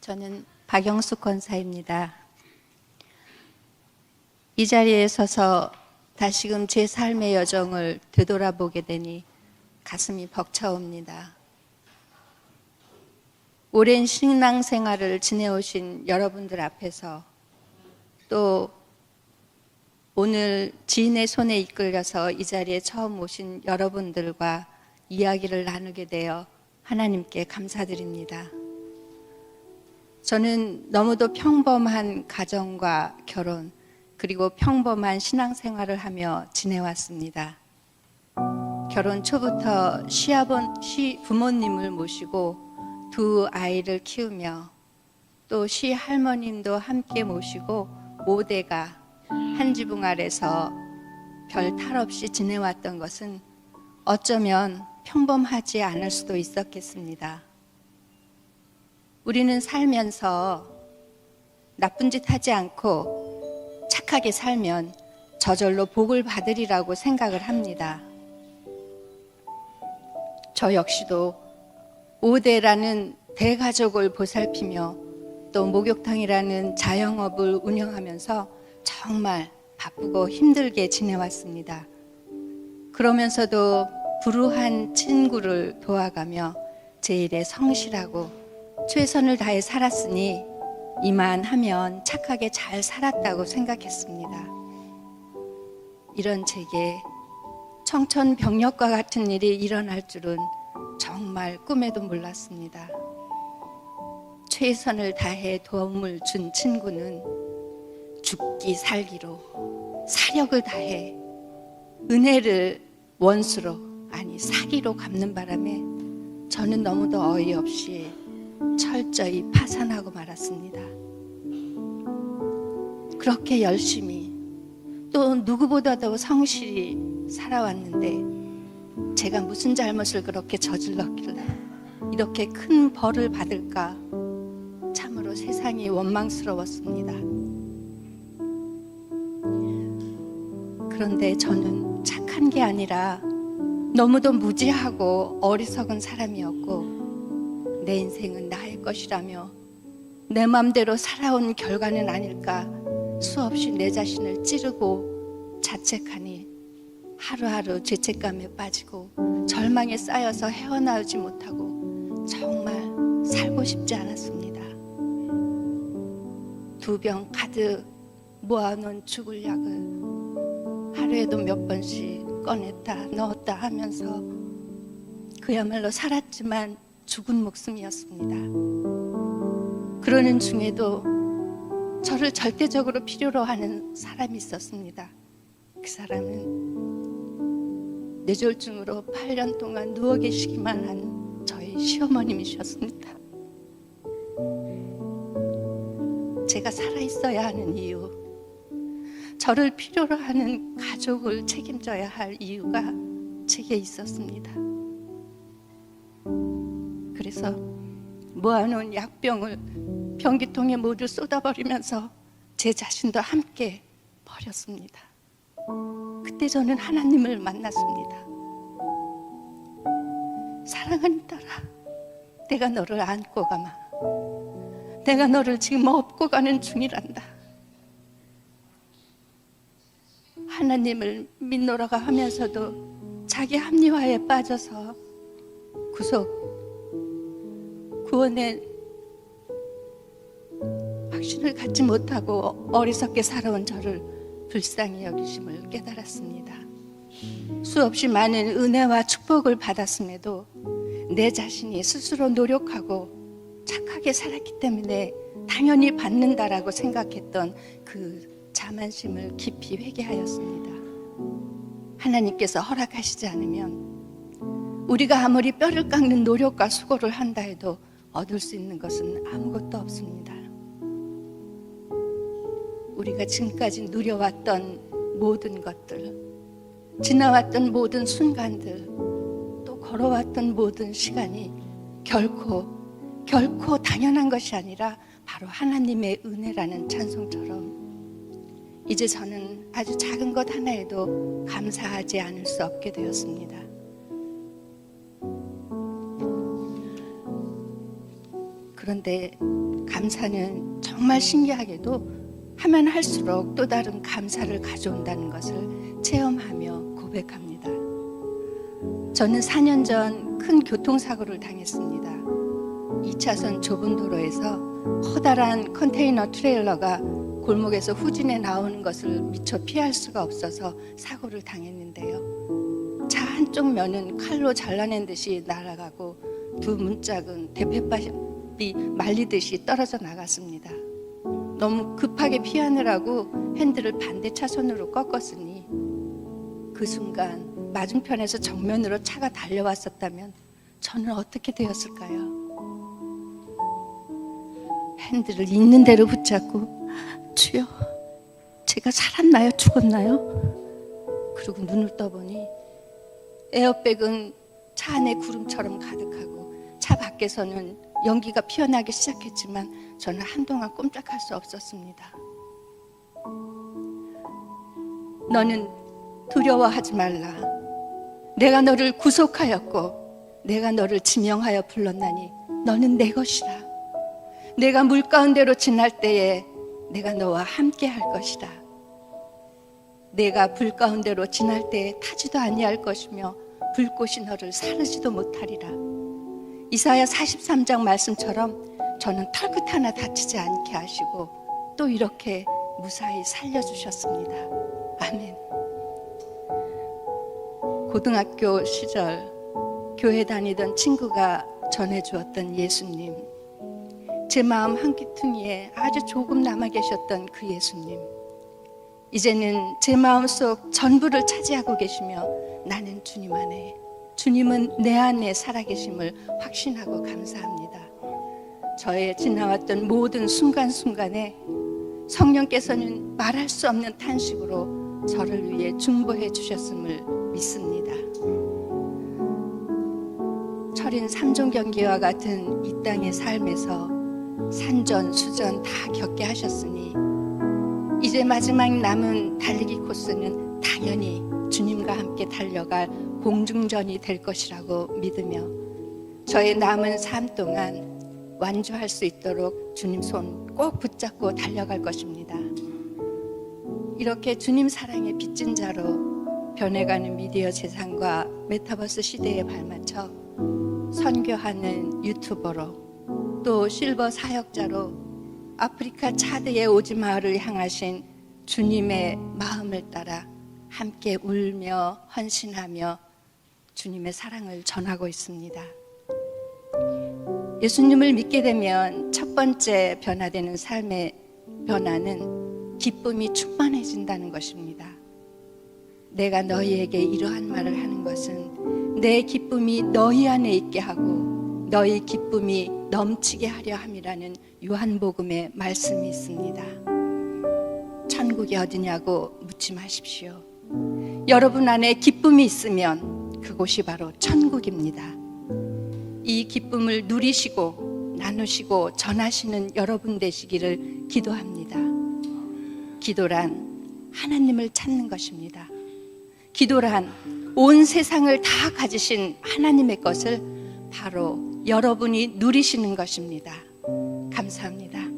저는 박영숙 권사입니다. 이 자리에 서서 다시금 제 삶의 여정을 되돌아보게 되니 가슴이 벅차옵니다. 오랜 신앙 생활을 지내오신 여러분들 앞에서 또 오늘 지인의 손에 이끌려서 이 자리에 처음 오신 여러분들과 이야기를 나누게 되어 하나님께 감사드립니다. 저는 너무도 평범한 가정과 결혼, 그리고 평범한 신앙생활을 하며 지내왔습니다. 결혼 초부터 시아본, 시 부모님을 모시고 두 아이를 키우며 또 시 할머님도 함께 모시고 5대가 한 지붕 아래서 별 탈 없이 지내왔던 것은 어쩌면 평범하지 않을 수도 있었겠습니다. 우리는 살면서 나쁜 짓 하지 않고 착하게 살면 저절로 복을 받으리라고 생각을 합니다. 저 역시도 5대라는 대가족을 보살피며 또 목욕탕이라는 자영업을 운영하면서 정말 바쁘고 힘들게 지내왔습니다. 그러면서도 불우한 친구를 도와가며 제 일에 성실하고 최선을 다해 살았으니 이만 하면 착하게 잘 살았다고 생각했습니다. 이런 제게 청천벽력과 같은 일이 일어날 줄은 정말 꿈에도 몰랐습니다. 최선을 다해 도움을 준 친구는 죽기 살기로 사력을 다해 은혜를 원수로 아니 사기로 갚는 바람에 저는 너무도 어이없이 철저히 파산하고 말았습니다. 그렇게 열심히 또 누구보다도 성실히 살아왔는데 제가 무슨 잘못을 그렇게 저질렀길래 이렇게 큰 벌을 받을까 참으로 세상이 원망스러웠습니다. 그런데 저는 착한 게 아니라 너무도 무지하고 어리석은 사람이었고 내 인생은 나의 것이라며 내 맘대로 살아온 결과는 아닐까 수없이 내 자신을 찌르고 자책하니 하루하루 죄책감에 빠지고 절망에 쌓여서 헤어나오지 못하고 정말 살고 싶지 않았습니다. 두 병 가득 모아놓은 죽을 약을 하루에도 몇 번씩 꺼냈다 넣었다 하면서 그야말로 살았지만 죽은 목숨이었습니다. 그러는 중에도 저를 절대적으로 필요로 하는 사람이 있었습니다. 그 사람은 뇌졸중으로 8년 동안 누워 계시기만 한 저희 시어머님이셨습니다. 제가 살아있어야 하는 이유, 저를 필요로 하는 가족을 책임져야 할 이유가 제게 있었습니다. 그래서 모아놓은 약병을 변기통에 모두 쏟아버리면서 제 자신도 함께 버렸습니다. 그때 저는 하나님을 만났습니다. 사랑하는 딸아, 내가 너를 안고 가마. 내가 너를 지금 업고 가는 중이란다. 하나님을 믿노라고 하면서도 자기 합리화에 빠져서 구속 구원의 확신을 갖지 못하고 어리석게 살아온 저를 불쌍히 여기심을 깨달았습니다. 수없이 많은 은혜와 축복을 받았음에도 내 자신이 스스로 노력하고 착하게 살았기 때문에 당연히 받는다라고 생각했던 그 자만심을 깊이 회개하였습니다. 하나님께서 허락하시지 않으면 우리가 아무리 뼈를 깎는 노력과 수고를 한다 해도 얻을 수 있는 것은 아무것도 없습니다. 우리가 지금까지 누려왔던 모든 것들, 지나왔던 모든 순간들, 또 걸어왔던 모든 시간이 결코, 결코 당연한 것이 아니라 바로 하나님의 은혜라는 찬송처럼 이제 저는 아주 작은 것 하나에도 감사하지 않을 수 없게 되었습니다. 그런데 감사는 정말 신기하게도 하면 할수록 또 다른 감사를 가져온다는 것을 체험하며 고백합니다. 저는 4년 전 큰 교통사고를 당했습니다. 2차선 좁은 도로에서 커다란 컨테이너 트레일러가 골목에서 후진해 나오는 것을 미처 피할 수가 없어서 사고를 당했는데요. 차 한쪽 면은 칼로 잘라낸 듯이 날아가고 두 문짝은 대패 밥이 말리듯이 떨어져 나갔습니다. 너무 급하게 피하느라고 핸들을 반대 차선으로 꺾었으니 그 순간 맞은편에서 정면으로 차가 달려왔었다면 저는 어떻게 되었을까요? 핸들을 있는 대로 붙잡고 주여 제가 살았나요 죽었나요? 그리고 눈을 떠보니 에어백은 차 안에 구름처럼 가득하고 차 밖에서는 연기가 피어나기 시작했지만 저는 한동안 꼼짝할 수 없었습니다. 너는 두려워하지 말라. 내가 너를 구속하였고 내가 너를 지명하여 불렀나니 너는 내 것이라. 내가 물 가운데로 지날 때에 내가 너와 함께 할 것이다. 내가 불 가운데로 지날 때에 타지도 아니할 것이며 불꽃이 너를 사르지도 못하리라. 이사야 43장 말씀처럼 저는 털끝 하나 다치지 않게 하시고 또 이렇게 무사히 살려주셨습니다. 아멘. 고등학교 시절 교회 다니던 친구가 전해주었던 예수님. 제 마음 한 귀퉁이에 아주 조금 남아 계셨던 그 예수님. 이제는 제 마음속 전부를 차지하고 계시며 나는 주님 안에, 주님은 내 안에 살아계심을 확신하고 감사합니다. 저의 지나왔던 모든 순간순간에 성령께서는 말할 수 없는 탄식으로 저를 위해 중보해 주셨음을 믿습니다. 철인 삼종 경기와 같은 이 땅의 삶에서 산전 수전 다 겪게 하셨으니 이제 마지막 남은 달리기 코스는 당연히 주님과 함께 달려갈 공중전이 될 것이라고 믿으며 저의 남은 삶 동안 완주할 수 있도록 주님 손 꼭 붙잡고 달려갈 것입니다. 이렇게 주님 사랑의 빚진 자로 변해가는 미디어 세상과 메타버스 시대에 발맞춰 선교하는 유튜버로 또 실버 사역자로 아프리카 차드의 오지 마을을 향하신 주님의 마음을 따라 함께 울며 헌신하며 주님의 사랑을 전하고 있습니다. 예수님을 믿게 되면 첫 번째 변화되는 삶의 변화는 기쁨이 충만해진다는 것입니다. 내가 너희에게 이러한 말을 하는 것은 내 기쁨이 너희 안에 있게 하고 너희 기쁨이 넘치게 하려 함이라는 요한복음의 말씀이 있습니다. 천국이 어디냐고 묻지 마십시오. 여러분 안에 기쁨이 있으면 그곳이 바로 천국입니다. 이 기쁨을 누리시고 나누시고 전하시는 여러분 되시기를 기도합니다. 기도란 하나님을 찾는 것입니다. 기도란 온 세상을 다 가지신 하나님의 것을 바로 여러분이 누리시는 것입니다. 감사합니다.